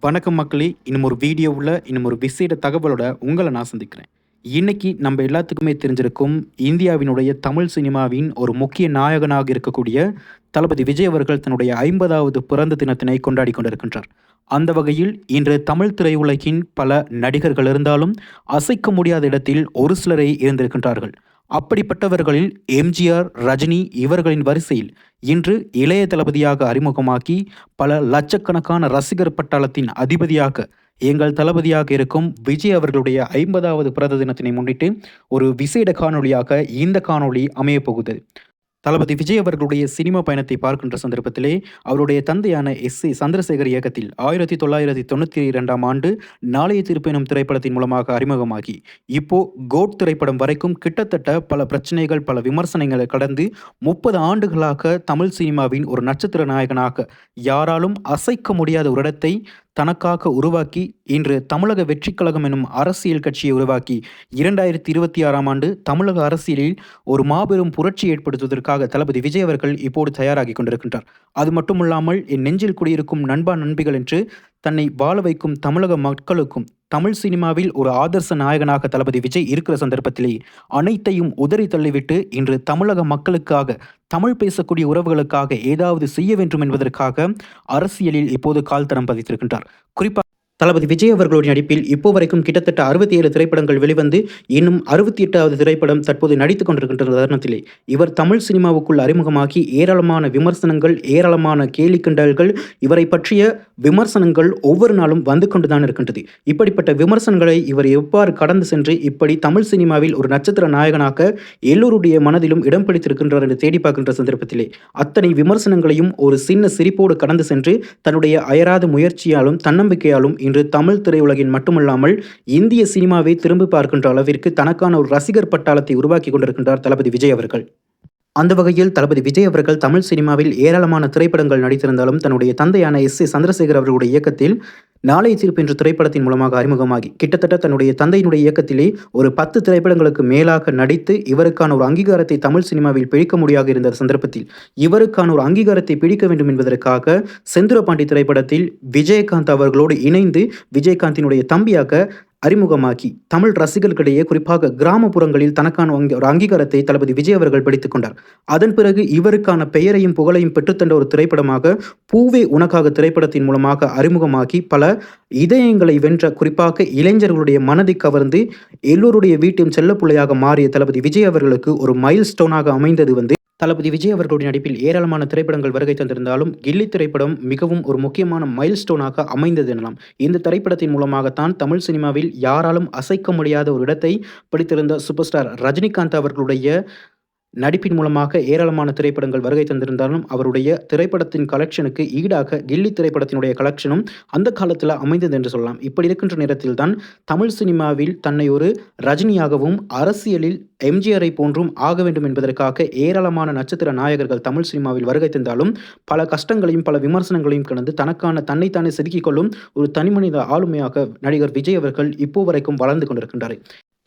வணக்கம் மக்களே. இன்னும் ஒரு வீடியோவில் இன்னும் ஒரு விசேட தகவலோட உங்களை நான் சந்திக்கிறேன். இன்னைக்கு நம்ம எல்லாத்துக்குமே தெரிஞ்சிருக்கும் இந்தியாவினுடைய தமிழ் சினிமாவின் ஒரு முக்கிய நாயகனாக இருக்கக்கூடிய தளபதி விஜய் அவர்கள் தன்னுடைய ஐம்பதாவது பிறந்த தினத்தினை கொண்டாடி கொண்டிருக்கின்றார். அந்த வகையில் இன்று தமிழ் திரையுலகின் பல நடிகர்கள் இருந்தாலும் அசைக்க முடியாத இடத்தில் ஒரு சிலரை இருந்திருக்கின்றார்கள். அப்படிப்பட்டவர்களில் எம்ஜிஆர் ரஜினி இவர்களின் வரிசையில் இன்று இளைய தளபதியாக அறிமுகமாக்கி பல லட்சக்கணக்கான ரசிகர் பட்டாளத்தின் அதிபதியாக எங்கள் தளபதியாக இருக்கும் விஜய் அவர்களுடைய ஐம்பதாவது பிறந்த தினத்தினை முன்னிட்டு ஒரு விசேட காணொளியாக இந்த காணொளி அமையப்போகுது. தளபதி விஜய் அவர்களுடைய சினிமா பயணத்தை பார்க்கின்ற சந்தர்ப்பத்திலே அவருடைய தந்தையான எஸ். ஏ. சந்திரசேகர் இயக்கத்தில் ஆயிரத்தி தொள்ளாயிரத்தி தொண்ணூற்றி இரண்டாம் ஆண்டு நாளைய தீர்ப்பு எனும் திரைப்படத்தின் மூலமாக அறிமுகமாகி இப்போ கோட் திரைப்படம் வரைக்கும் கிட்டத்தட்ட பல பிரச்சனைகள் பல விமர்சனங்களை கடந்து முப்பது ஆண்டுகளாக தமிழ் சினிமாவின் ஒரு நட்சத்திர நாயகனாக யாராலும் அசைக்க முடியாத ஒரு இடத்தை தனக்காக உருவாக்கி இன்று தமிழக வெற்றிக் கழகம் எனும் அரசியல் கட்சியை உருவாக்கி இரண்டாயிரத்தி இருபத்தி ஆறாம் ஆண்டு தமிழக அரசியலில் ஒரு மாபெரும் புரட்சி ஏற்படுத்துவதற்காக தளபதி விஜய் அவர்கள் இப்போது தயாராகி கொண்டிருக்கின்றார். அது மட்டுமல்லாமல் என் நெஞ்சில் குடியிருக்கும் நண்பா நண்பிகள் என்று தன்னை வாழ வைக்கும் தமிழக மக்களுக்கும் தமிழ் சினிமாவில் ஒரு ஆதர்ச நாயகனாக தளபதி விஜய் இருக்கிற சந்தர்ப்பத்திலே அனைத்தையும் உதறி தள்ளிவிட்டு இன்று தமிழக மக்களுக்காக தமிழ் பேசக்கூடிய உறவுகளுக்காக ஏதாவது செய்ய வேண்டும் என்பதற்காக அரசியலில் இப்போது கால் தரம் பதித்திருக்கின்றார். குறிப்பாக தளபதி விஜய் அவர்களுடைய நடிப்பில் இப்போ வரைக்கும் கிட்டத்தட்ட அறுபத்தி ஏழு திரைப்படங்கள் வெளிவந்து இன்னும் அறுபத்தி எட்டாவது திரைப்படம் தற்போது நடித்துக் கொண்டிருக்கின்ற தருணத்திலே இவர் தமிழ் சினிமாவுக்குள் அறிமுகமாகி ஏராளமான விமர்சனங்கள் ஏராளமான கேலி கிண்டல்கள் இவரை பற்றிய விமர்சனங்கள் ஒவ்வொரு நாளும் வந்து கொண்டுதான் இருக்கின்றது. இப்படிப்பட்ட விமர்சனங்களை இவர் எவ்வாறு கடந்து சென்று இப்படி தமிழ் சினிமாவில் ஒரு நட்சத்திர நாயகனாக எல்லோருடைய மனதிலும் இடம் பிடித்திருக்கின்றார் என்று தேடி பார்க்கின்ற சந்தர்ப்பத்திலே அத்தனை விமர்சனங்களையும் ஒரு சின்ன சிரிப்போடு கடந்து சென்று தன்னுடைய அயராத முயற்சியாலும் தன்னம்பிக்கையாலும் இன்று தமிழ் திரையுலகின் மட்டுமல்லாமல் இந்திய சினிமாவை திரும்பி பார்க்கின்ற அளவிற்கு தனக்கான ஒரு ரசிகர் பட்டாளத்தை உருவாக்கி கொண்டிருக்கின்றார் தளபதி விஜய் அவர்கள். அந்த வகையில் தளபதி விஜய் அவர்கள் தமிழ் சினிமாவில் ஏராளமான திரைப்படங்கள் நடித்திருந்தாலும் தன்னுடைய தந்தையான எஸ் ஏ சந்திரசேகர் அவர்களுடைய இயக்கத்தில் நாளைய தீர்ப்பு என்ற திரைப்படத்தின் மூலமாக அறிமுகமாகி கிட்டத்தட்ட தன்னுடைய தந்தையினுடைய இயக்கத்திலே ஒரு பத்து திரைப்படங்களுக்கு மேலாக நடித்து இவருக்கான ஒரு அங்கீகாரத்தை தமிழ் சினிமாவில் பிடிக்க முடியாக இருந்த சந்தர்ப்பத்தில் இவருக்கான ஒரு அங்கீகாரத்தை பிடிக்க வேண்டும் என்பதற்காக செந்துரபாண்டி திரைப்படத்தில் விஜயகாந்த் அவர்களோடு இணைந்து விஜயகாந்தினுடைய தம்பியாக அறிமுகமாக்கி தமிழ் ரசிகர்களிடையே குறிப்பாக கிராமப்புறங்களில் தனக்கான ஒரு அங்கீகாரத்தை தளபதி விஜய் அவர்கள் படித்துக் கொண்டார். அதன் பிறகு இவருக்கான பெயரையும் புகழையும் பெற்றுத்தந்த ஒரு திரைப்படமாக பூவே உனக்காக திரைப்படத்தின் மூலமாக அறிமுகமாக்கி பல இதயங்களை வென்ற குறிப்பாக இளைஞர்களுடைய மனதை கவர்ந்து எல்லோருடைய வீட்டும் செல்லப்புள்ளையாக மாறிய தளபதி விஜய் அவர்களுக்கு ஒரு மைல் ஸ்டோனாக அமைந்தது வந்து தளபதி விஜய் அவர்களுடைய நடிப்பில் ஏராளமான திரைப்படங்கள் வருகை தந்திருந்தாலும் கில்லி திரைப்படம் மிகவும் ஒரு முக்கியமான மைல் ஸ்டோனாக அமைந்தது எனலாம். இந்த திரைப்படத்தின் மூலமாகத்தான் தமிழ் சினிமாவில் யாராலும் அசைக்க முடியாத ஒரு இடத்தை பிடித்திருந்த சூப்பர் ஸ்டார் ரஜினிகாந்த் அவர்களுடைய நடிப்பின் மூலமாக ஏராளமான திரைப்படங்கள் வருகை தந்திருந்தாலும் அவருடைய திரைப்படத்தின் கலெக்ஷனுக்கு ஈடாக கில்லி திரைப்படத்தினுடைய கலெக்ஷனும் அந்த காலத்தில் அமைந்தது என்று சொல்லலாம். இப்படி இருக்கின்ற நேரத்தில் தான் தமிழ் சினிமாவில் தன்னை ஒரு ரஜினியாகவும் அரசியலில் எம்ஜிஆரை போன்றும் ஆக வேண்டும் என்பதற்காக ஏராளமான நட்சத்திர நாயகர்கள் தமிழ் சினிமாவில் வருகை தந்தாலும் பல கஷ்டங்களையும் பல விமர்சனங்களையும் கடந்து தனக்கான தன்னைத்தானே செதுக்கிக் கொள்ளும் ஒரு தனிமனித ஆளுமையாக நடிகர் விஜய் அவர்கள் இப்போ வரைக்கும் வளர்ந்து கொண்டிருக்கின்றார்.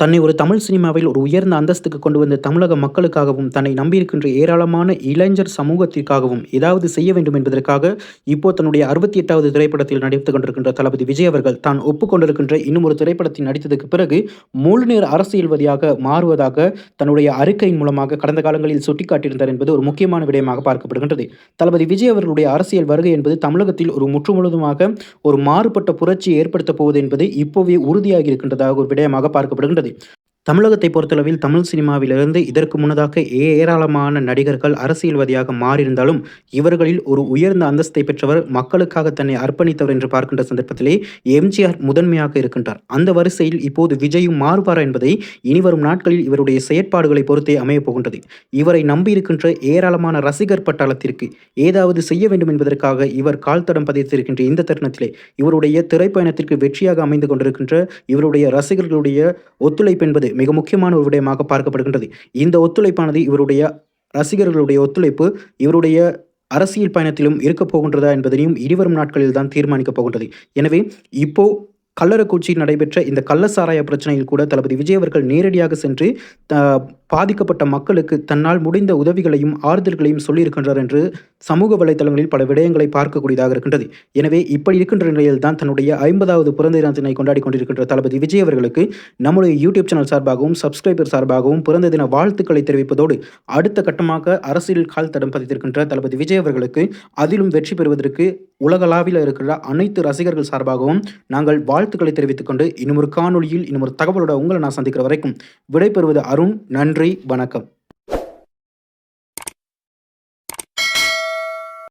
தன்னை ஒரு தமிழ் சினிமாவில் ஒரு உயர்ந்த அந்தஸ்துக்கு கொண்டு வந்த தமிழக மக்களுக்காகவும் தன்னை நம்பியிருக்கின்ற ஏராளமான இளைஞர் சமூகத்திற்காகவும் ஏதாவது செய்ய வேண்டும் என்பதற்காக இப்போ தன்னுடைய அறுபத்தி எட்டாவது திரைப்படத்தில் நடித்துக் கொண்டிருக்கின்ற தளபதி விஜய் அவர்கள் தான் ஒப்புக்கொண்டிருக்கின்ற இன்னும் ஒரு திரைப்படத்தில் நடித்ததுக்கு பிறகு முழுநேர் அரசியல்வாதியாக மாறுவதாக தன்னுடைய அறிக்கையின் மூலமாக கடந்த காலங்களில் சுட்டிக்காட்டியிருந்தார் என்பது ஒரு முக்கியமான விடயமாக பார்க்கப்படுகின்றது. தளபதி விஜய் அவர்களுடைய அரசியல் வருகை என்பது தமிழகத்தில் ஒரு முற்றுமுழுதுமாக ஒரு மாறுபட்ட புரட்சியை ஏற்படுத்தப் போவது என்பது இப்போவே உறுதியாகி இருக்கின்றதாக ஒரு விடயமாக பார்க்கப்படுகின்றது. Absolutely. தமிழகத்தை பொறுத்தளவில் தமிழ் சினிமாவிலிருந்து இதற்கு முன்னதாக ஏராளமான நடிகர்கள் அரசியல்வாதியாக மாறியிருந்தாலும் இவர்களில் ஒரு உயர்ந்த அந்தஸ்தை பெற்றவர் மக்களுக்காக தன்னை அர்ப்பணித்தவர் என்று பார்க்கின்ற சந்தர்ப்பத்திலே எம்ஜிஆர் முதன்மையாக இருக்கின்றார். அந்த வரிசையில் இப்போது விஜயும் மாறுவாரா என்பதை இனிவரும் நாட்களில் இவருடைய செயற்பாடுகளை பொறுத்தே அமையப் போகின்றது. இவரை நம்பியிருக்கின்ற ஏராளமான ரசிகர் பட்டாளத்திற்கு ஏதாவது செய்ய வேண்டும் என்பதற்காக இவர் கால் தடம் பதித்திருக்கின்ற இந்த தருணத்திலே இவருடைய திரைப்பயணத்திற்கு வெற்றியாக அமைந்து கொண்டிருக்கின்ற இவருடைய ரசிகர்களுடைய ஒத்துழைப்பு என்பது மிக முக்கியமான ஒரு விடயமாக பார்க்கப்படுகின்றது. இந்த ஒத்துழைப்பானது இவருடைய ரசிகர்களுடைய ஒத்துழைப்பு இவருடைய அரசியல் பயணத்திலும் இருக்கப் போகின்றதா என்பதனையும் இனிவரும் நாட்களில் தான் தீர்மானிக்கப் போகின்றது. எனவே இப்போ கல்லறக்கூச்சியில் நடைபெற்ற இந்த கள்ளசாராய பிரச்சனையில் கூட தளபதி விஜய் அவர்கள் நேரடியாக சென்று பாதிக்கப்பட்ட மக்களுக்கு தன்னால் முடிந்த உதவிகளையும் ஆறுதல்களையும் சொல்லியிருக்கின்றார் என்று சமூக வலைதளங்களில் பல விடயங்களை பார்க்கக்கூடியதாக இருக்கின்றது. எனவே இப்படி இருக்கின்ற நிலையில் தான் தன்னுடைய ஐம்பதாவது பிறந்த தினத்தினை கொண்டாடி கொண்டிருக்கின்ற தளபதி விஜய் அவர்களுக்கு நம்முடைய யூடியூப் சேனல் சார்பாகவும் சப்ஸ்கிரைபர் சார்பாகவும் பிறந்த தின வாழ்த்துக்களை தெரிவிப்பதோடு அடுத்த கட்டமாக அரசியல் கால் தடம் பதித்திருக்கின்ற தளபதி விஜய் அவர்களுக்கு அதிலும் வெற்றி பெறுவதற்கு உலகளாவில் இருக்கிற அனைத்து ரசிகர்கள் சார்பாகவும் நாங்கள் வாழ்த்துக்களை தெரிவித்துக் கொண்டு இன்னும் ஒரு காணொலியில் இன்னும் ஒரு தகவலோட உங்களை நான் சந்திக்கிற வரைக்கும் விடைபெறுவது அருண். நன்றி. நன்றி வணக்கம்.